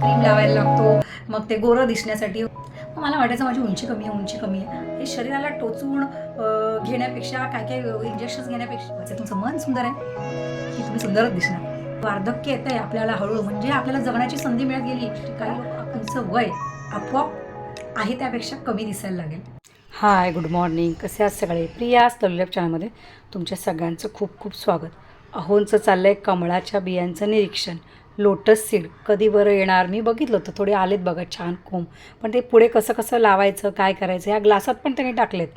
Cream लावायला लागतो. मग ते गोरं दिसण्यासाठी. मला वाटायचं माझी उंची कमी आहे उंची कमी आहे. हे शरीराला टोचून घेण्यापेक्षा काय काय इंजेक्शन घेण्यापेक्षा तुमचं मन सुंदर आहे. की तुम्ही सुंदरच दिसणार. वार्धक्य येत आहे आपल्याला हळूहळू. म्हणजे आपल्याला जगण्याची संधी मिळत गेली काही तुमचं वय आपोआप आहे त्यापेक्षा कमी दिसायला लागेल. हाय गुड मॉर्निंग कसे आहात सगळे? प्रिया तलुलॅब चॅनलमध्ये तुमच्या सगळ्यांचं खूप खूप स्वागत. अहोंचं चाललं आहे कमळाच्या बियांचं निरीक्षण. Lotus seed. कधी बरं येणार? मी बघितलं होतं. थोडे आलेत बघा छान कोंब. पण ते पुढे कसं कसं लावायचं काय करायचं ह्या ग्लासात पण त्यांनी टाकलेत.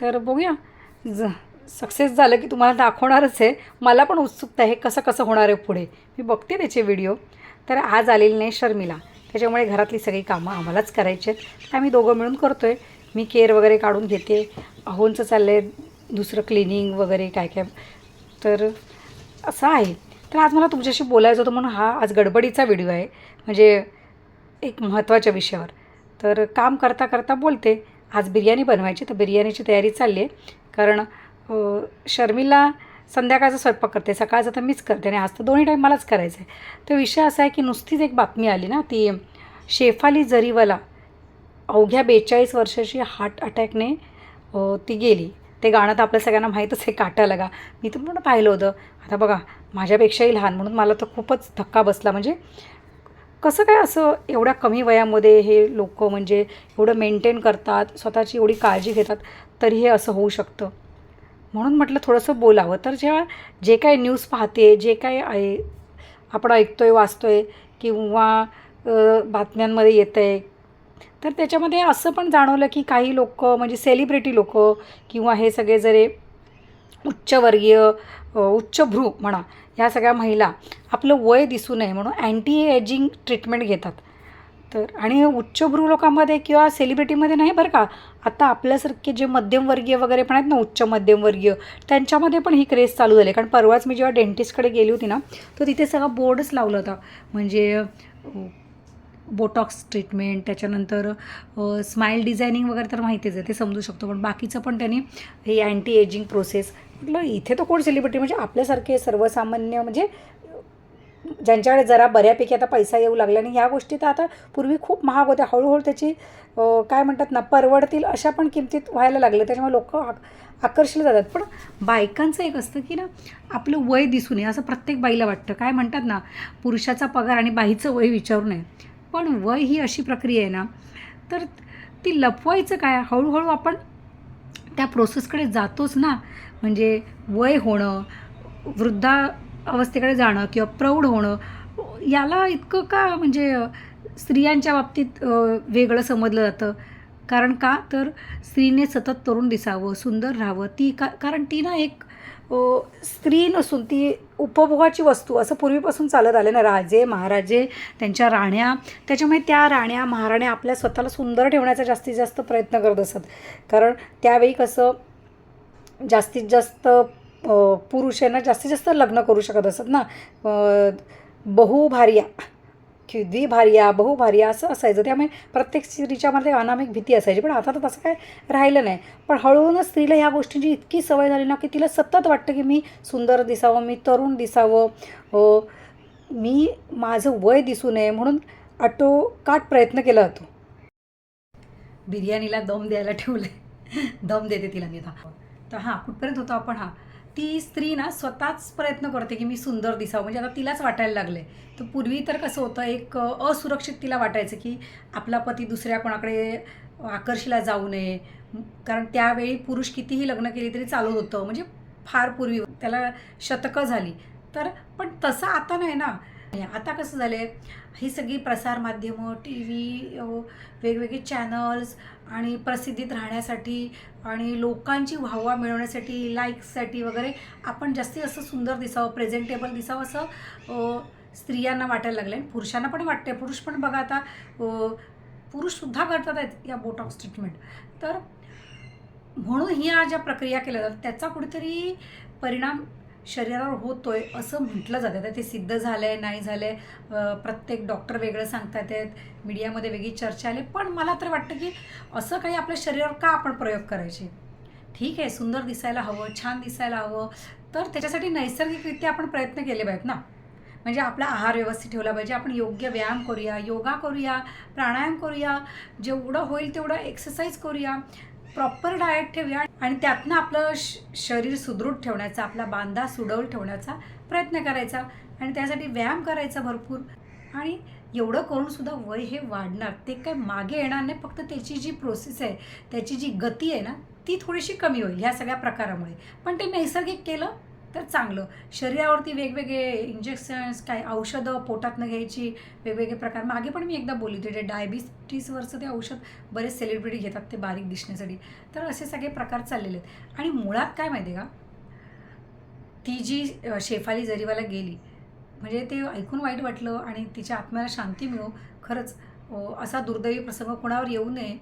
तर बघूया. ज सक्सेस झालं की तुम्हाला दाखवणारच आहे. मला पण उत्सुकता आहे कसं कसं होणार आहे पुढे. मी बघते त्याचे व्हिडिओ तर आज आलेली नाही शर्मिला. त्याच्यामुळे घरातली सगळी कामं आम्हालाच करायची आहेत. आम्ही दोघं मिळून करतो आहे मी केअर वगैरे काढून घेते. अहोंचं चाललं आहे दुसरं क्लिनिंग वगैरे काय काय. तर असं आहे. तर आज मला तुमच्याशी बोलायचं होतं म्हणून हा आज गडबडीचा व्हिडिओ आहे. म्हणजे एक महत्त्वाच्या विषयावर. तर काम करता करता बोलते. आज बिर्याणी बनवायची तर बिर्याणीची तयारी चालली आहे. कारण शर्मिला संध्याकाळचा स्वयंपाक करते सकाळचा तर मीच करते आणि आज तर दोन्ही टाईम मलाच करायचं आहे तर विषय असा आहे की नुसतीच एक बातमी आली ना ती शेफाली जरीवाला अवघ्या बेचाळीस वर्षाची हार्ट अटॅकने ती गेली. ते गाणं तर आपल्या सगळ्यांना माहीतच आहे काटा लगा. मी तर पूर्ण पाहिलं होतं. आता बघा माझ्यापेक्षाही लहान म्हणून मला तर खूपच धक्का बसला. म्हणजे कसं काय असं एवढ्या कमी वयामध्ये हे लोक म्हणजे एवढं मेंटेन करतात स्वतःची एवढी काळजी घेतात तरी हे असं होऊ शकतं? म्हणून म्हटलं थोडंसं बोलावं. तर जेव्हा जे काय न्यूज पाहते जे काय आहे आपण ऐकतो आहे वाचतो आहे किंवा बातम्यांमध्ये येतं आहे तर त्याच्यामध्ये असं पण जाणवलं की काही लोक म्हणजे सेलिब्रिटी लोक किंवा हे सगळे जरे उच्चवर्गीय उच्चभ्रू म्हणा ह्या सगळ्या महिला आपलं वय दिसू नये म्हणून अँटी एजिंग ट्रीटमेंट घेतात. तर आणि उच्चभ्रू लोकांमध्ये किंवा सेलिब्रिटीमध्ये नाही बरं का आता आपल्यासारखे जे मध्यमवर्गीय वगैरे पण आहेत ना उच्च मध्यमवर्गीय त्यांच्यामध्ये पण ही क्रेज चालू झाली. कारण परवाच मी जेव्हा डेंटिस्टकडे गेली होती ना तर तिथे सगळा बोर्डच लावलं होता. म्हणजे बोटॉक्स ट्रीटमेंट त्याच्यानंतर स्माईल डिझायनिंग वगैरे तर माहितीच आहे ते समजू शकतो. पण बाकीचं पण त्यांनी हे अँटी एजिंग प्रोसेस म्हटलं इथे तर कोण सेलिब्रिटी म्हणजे आपल्यासारखे सर्वसामान्य म्हणजे ज्यांच्याकडे जरा बऱ्यापैकी आता पैसा येऊ लागला आणि ह्या गोष्टी तर आता पूर्वी खूप महाग होत्या. हळूहळू त्याची काय म्हणतात ना परवडतील अशा पण किमतीत व्हायला लागले. त्याच्यामुळे लोक आकर्षले जातात पण बायकांचं एक असतं की ना आपलं वय दिसू नये असं प्रत्येक बाईला वाटतं. काय म्हणतात ना पुरुषाचा पगार आणि बाईचं वय विचारू नये. पण वय ही अशी प्रक्रिया आहे ना तर ती लपवायचं काय? हळूहळू आपण त्या प्रोसेसकडे जातोच ना. म्हणजे वय होणं वृद्धा अवस्थेकडे जाणं किंवा प्रौढ होणं याला इतकं का म्हणजे स्त्रियांच्या बाबतीत वेगळं समजलं जातं? कारण का? तर स्त्रीने सतत तरुण दिसावं सुंदर राहावं. ती का कारण ती ना एक स्त्री नसून ती उपभोगाची वस्तू असं पूर्वीपासून चालत आलं ना राजे महाराजे त्यांच्या राण्या. त्याच्यामुळे त्या राण्या महाराण्या आपल्या स्वतःला सुंदर ठेवण्याचा जास्तीत जास्त प्रयत्न करत असत. कारण त्यावेळी कसं जास्तीत जास्त पुरुष आहे ना जास्तीत जास्त लग्न करू शकत असत ना. बहुभार्या. की द्विभार्या बहुभार्या असं असायचं. त्यामुळे प्रत्येक स्त्रीच्यामध्ये अनामिक भीती असायची. पण आता तर तसं काय राहिलं नाही. पण हळूहळूनच स्त्रीला ह्या गोष्टींची इतकी सवय झाली ना की तिला सतत वाटतं की मी सुंदर दिसावं मी तरुण दिसावं. हो, मी माझं वय दिसू नये म्हणून आटोकाट प्रयत्न केला होतो. बिर्याणीला दम द्यायला ठेवले दम देते तिला मी आता. तर हां कुठपर्यंत होतो आपण हां? ती स्त्री ना स्वतःच प्रयत्न करते की मी सुंदर दिसावं. म्हणजे आता तिलाच वाटायला लागले. तर पूर्वी तर कसं होतं एक असुरक्षित तिला वाटायचं की आपला पती दुसऱ्या कोणाकडे आकर्षीला जाऊ नये. कारण त्यावेळी पुरुष कितीही लग्न केली तरी चालत होतं. म्हणजे फार पूर्वी. त्याला शतकं झाली. तर पण तसं आता नाही ना. आता कसं झालं आहे ही सगळी प्रसारमाध्यमं टी व्ही वेगवेगळे चॅनल्स आणि प्रसिद्धीत राहण्यासाठी आणि लोकांची वाहवा मिळवण्यासाठी लाईक्ससाठी वगैरे आपण जास्तीत जास्त सुंदर दिसावं प्रेझेंटेबल दिसावं असं स्त्रियांना वाटायला लागलं आहे पुरुषांना पण वाटते पुरुष पण बघा आता पुरुषसुद्धा करतात आहेत या बोटॉक्स ट्रीटमेंट तर म्हणून ह्या ज्या प्रक्रिया केल्या जातात त्याचा कुठेतरी परिणाम शरीरावर होतोय असं म्हटलं जातं. आता ते सिद्ध झालं आहे नाही झालं आहे प्रत्येक डॉक्टर वेगळं सांगतात आहेत मीडियामध्ये वेगळी चर्चा आली. पण मला तर वाटतं की असं काही आपल्या शरीरावर का आपण प्रयोग करायचे? ठीक आहे सुंदर दिसायला हवं छान दिसायला हवं तर त्याच्यासाठी नैसर्गिकरित्या आपण प्रयत्न केले पाहिजेत ना. म्हणजे आपला आहार व्यवस्थित ठेवला पाहिजे. आपण योग्य व्यायाम करूया योगा करूया प्राणायाम करूया जेवढं होईल तेवढं एक्सरसाइज करूया प्रॉपर डाएट ठेवूया आणि त्यातनं आपलं श शरीर सुदृढ ठेवण्याचा आपला बांधा सुडवल ठेवण्याचा प्रयत्न करायचा आणि त्यासाठी व्यायाम करायचा भरपूर. आणि एवढं करूनसुद्धा वय हे वाढणार. ते काय मागे येणार नाही. फक्त त्याची जी प्रोसेस आहे त्याची जी गती आहे ना ती थोडीशी कमी होईल ह्या सगळ्या प्रकारामुळे. पण ते नैसर्गिक केलं तर चांगलं. शरीरावरती वेगवेगळे इंजेक्शन्स काय औषधं पोटातनं घ्यायची वेगवेगळे प्रकार. मागे पण मी एकदा बोलली होती ते डायबिटीसवरचं ते औषध बरेच सेलिब्रिटी घेतात ते बारीक दिसण्यासाठी. तर असे सगळे प्रकार चाललेले आहेत. आणि मुळात काय माहिती आहे का? ती जी शेफाली जरीवाला गेली म्हणजे ते ऐकून वाईट वाटलं आणि तिच्या आत्म्याला शांती मिळो खरंच असा दुर्दैवी प्रसंग कोणावर येऊ नये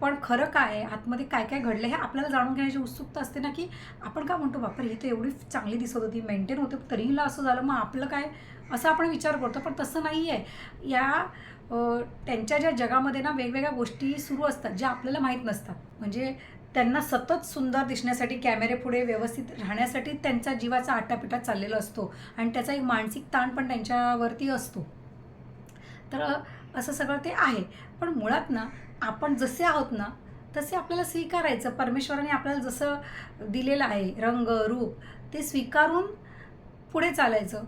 पण खरं काय आहे? आतमध्ये काय काय घडलं हे आपल्याला जाणून घेण्याची उत्सुकता असते ना की आपण का म्हणतो बापरे ही तर एवढी चांगली दिसत होती मेंटेन होते तरी हिला असं झालं मग आपलं काय? असं आपण विचार करतो पण तसं नाही आहे या त्यांच्या ज्या जगामध्ये ना वेगवेगळ्या गोष्टी सुरू असतात ज्या आपल्याला माहीत नसतात. म्हणजे त्यांना सतत सुंदर दिसण्यासाठी कॅमेरेपुढे व्यवस्थित राहण्यासाठी त्यांचा जीवाचा आटापिटा चाललेला असतो आणि त्याचा एक मानसिक ताण पण त्यांच्यावरती असतो. तर असं सगळं ते आहे. पण मुळात ना आपण जसे आहोत ना तसे आपल्याला स्वीकारायचं. परमेश्वराने आपल्याला जसं दिलेलं आहे रंग रूप ते स्वीकारून पुढे चालायचं.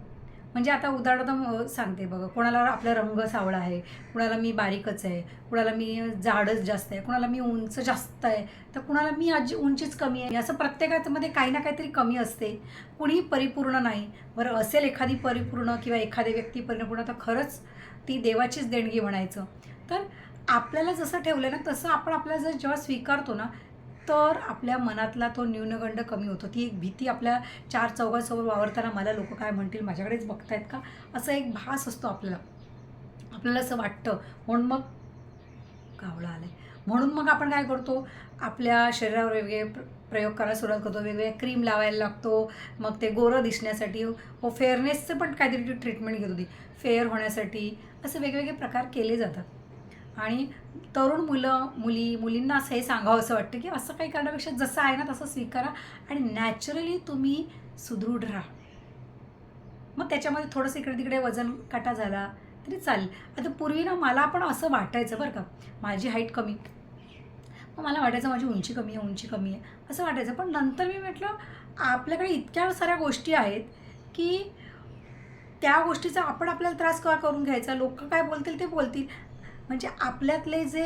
म्हणजे आता उदाहरणार्थ सांगते बघा कोणाला आपला रंग सावळा आहे कुणाला मी बारीकच आहे कुणाला मी जाडच जास्त आहे कुणाला मी उंच जास्त आहे तर कुणाला मी आजी उंचीच कमी आहे. असं प्रत्येकामध्ये काही ना काहीतरी कमी असते. कुणीही परिपूर्ण नाही. बरं असेल एखादी परिपूर्ण किंवा एखादी व्यक्ती परिपूर्ण तर खरंच ती देवाचीच देणगी म्हणायचं. तर आपल्याला जसं ठेवलं ना तसं आपण आपल्याला जर जेव्हा स्वीकारतो ना तर आपल्या मनातला तो न्यूनगंड कमी होतो. ती एक भीती आपल्या चार चौघासमोर वावरताना मला लोक काय म्हणतील माझ्याकडेच बघतायत का? असं एक भास असतो आपल्याला. आपल्याला असं वाटतं. म्हणून मग कावळा आलं म्हणून मग आपण काय करतो? आपल्या शरीरावर वेगळे प्र प्रयोग करायला सुरुवात करतो. वेगवेगळे क्रीम लावायला लागतो. मग ते गोरं दिसण्यासाठी हो फेअरनेसचं पण काहीतरी ट्रीटमेंट घेत होती. फेअर होण्यासाठी असे वेगवेगळे प्रकार केले जातात. आणि तरुण मुलं मुली मुलींना असं हे सांगावं असं वाटतं की असं काही करण्यापेक्षा जसं आहे ना तसं स्वीकारा आणि नॅचरली तुम्ही सुदृढ राहा. मग त्याच्यामध्ये थोडंसं इकडे तिकडे वजन काटा झाला तरी चालेल. आता पूर्वी ना मला पण असं वाटायचं बरं का माझी हाईट कमी. मग मला वाटायचं माझी उंची कमी आहे उंची कमी आहे. असं वाटायचं. पण नंतर मी म्हटलं आपल्याकडे इतक्या साऱ्या गोष्टी आहेत की त्या गोष्टीचा आपण आपल्याला त्रास का करून घ्यायचा? लोक काय बोलतील ते बोलतील. म्हणजे आपल्यातले जे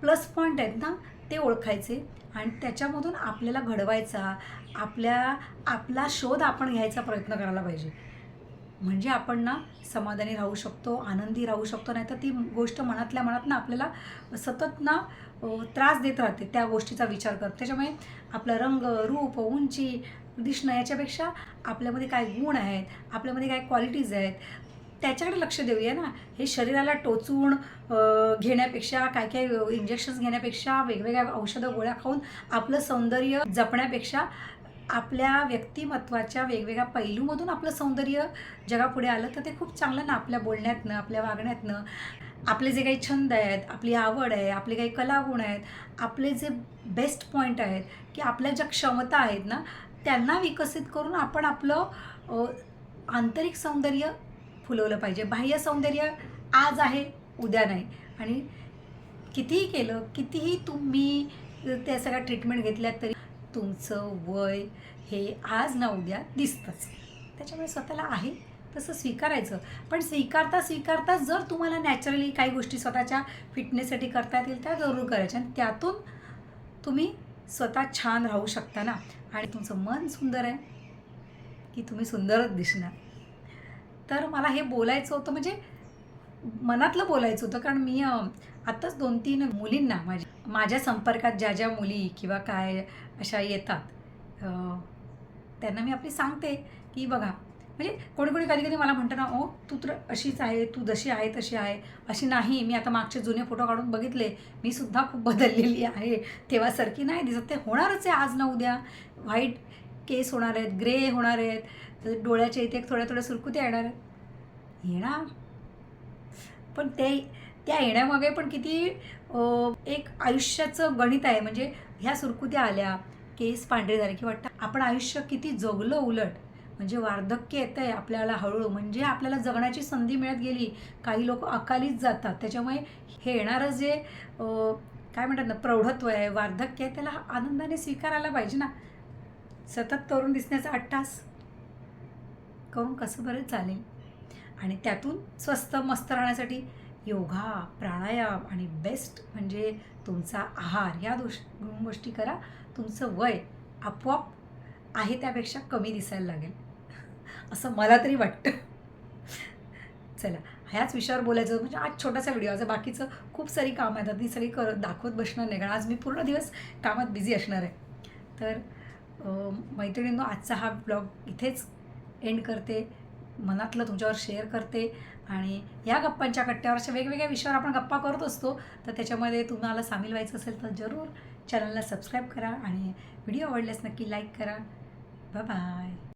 प्लस पॉईंट आहेत ना ते ओळखायचे आणि त्याच्यामधून आपल्याला घडवायचा आपल्या आपला शोध आपण घ्यायचा प्रयत्न करायला पाहिजे. म्हणजे आपण ना समाधानी राहू शकतो आनंदी राहू शकतो नाही तर ती गोष्ट मनातल्या मनात ना आपल्याला सतत ना त्रास देत राहते त्या गोष्टीचा विचार करत. त्याच्यामुळे आपला रंग रूप उंची दिसणं याच्यापेक्षा आपल्यामध्ये काय गुण आहेत आपल्यामध्ये काय क्वालिटीज आहेत त्याच्याकडे लक्ष देऊया ना. हे शरीराला टोचून घेण्यापेक्षा काय काय इंजेक्शन्स घेण्यापेक्षा वेगवेगळ्या औषधं गोळ्या खाऊन आपलं सौंदर्य जपण्यापेक्षा आपल्या व्यक्तिमत्वाच्या वेगवेगळ्या पैलूमधून आपलं सौंदर्य जगापुढे आलं तर ते खूप चांगलं ना आपल्या बोलण्यातनं आपल्या वागण्यातनं. आपले जे काही छंद आहेत आपली आवड आहे आपले काही कलागुण आहेत आपले जे बेस्ट पॉईंट आहेत की आपल्या ज्या क्षमता आहेत ना त्यांना विकसित करून आपण आपलं आंतरिक सौंदर्य फुलवलं पाहिजे. बाह्य सौंदर्य आज आहे उद्या नाही. आणि कितीही केलं कितीही तुम्ही त्या सगळ्या ट्रीटमेंट घेतल्यात तरी तुमचं वय हे आज ना उद्या दिसतंच. त्याच्यामुळे स्वतःला आहे तसं स्वीकारायचं. पण स्वीकारता स्वीकारता जर तुम्हाला नॅचरली काही गोष्टी स्वतःच्या फिटनेससाठी करता येतील त्या जरूर करायच्या. आणि त्यातून तुम्ही स्वतः छान राहू शकता ना. आणि तुमचं मन सुंदर आहे की तुम्ही सुंदरच दिसणार. तर मला हे बोलायचं होतं म्हणजे मनातलं बोलायचं होतं कारण मी आत्ताच दोन तीन मुलींना माझ्या माझ्या संपर्कात ज्या ज्या मुली किंवा काय अशा येतात त्यांना मी आपली सांगते की बघा म्हणजे कोणी कोणी कधी कधी मला म्हणतं ना ओ तू तर अशीच आहे तू जशी आहे तशी आहे अशी नाही मी आता मागचे जुने फोटो काढून बघितले मी सुद्धा खूप बदललेली आहे तेव्हासारखी नाही दिसत. ते होणारच आहे आज ना उद्या व्हाईट केस होणार आहेत ग्रे होणार आहेत तर डोळ्याच्या इथे थोड्या थोड्या सुरकुत्या येणार येणार? पण ते त्या येण्यामागे पण किती एक आयुष्याचं गणित आहे. म्हणजे ह्या सुरकुत्या आल्या केस पांढरे झाले की वाटतं आपण आयुष्य किती जगलं उलट. म्हणजे वार्धक्य येतं आहे आपल्याला हळूहळू. म्हणजे आपल्याला जगण्याची संधी मिळत गेली. काही लोक अकालीच जातात. त्याच्यामुळे हे येणारं जे काय म्हणतात ना प्रौढत्व आहे वार्धक्य आहे त्याला आनंदाने स्वीकारायला पाहिजे ना. सतत तरुण दिसण्याचा अट्टास करून कसं बरं चालेल? आणि त्यातून स्वस्त मस्त राहण्यासाठी योगा प्राणायाम आणि बेस्ट म्हणजे तुमचा आहार ह्या दोष गोष्टी करा. तुमचं वय आपोआप आहे त्यापेक्षा कमी दिसायला लागेल. असं मला तरी वाटतं. चला ह्याच विषयावर बोलायचं म्हणजे आज छोटासा व्हिडिओ आज बाकीचं खूप सारी कामं आहेत. ती सगळी करत दाखवत बसणार नाही. कारण आज मी पूर्ण दिवस कामात बिझी असणार आहे. तर मैत्रिणींनो आजचा हा ब्लॉग इथेच एंड करते मनातलं तुमच्यावर शेअर करते आणि या गप्पांच्या कट्ट्यावर अशा वेगवेगळ्या विषयावर आपण गप्पा करत असतो तर त्याच्यामध्ये तुम्हाला सामील व्हायचं असेल तर जरूर चॅनलला सबस्क्राईब करा आणि व्हिडिओ आवडल्यास नक्की लाईक करा. बाय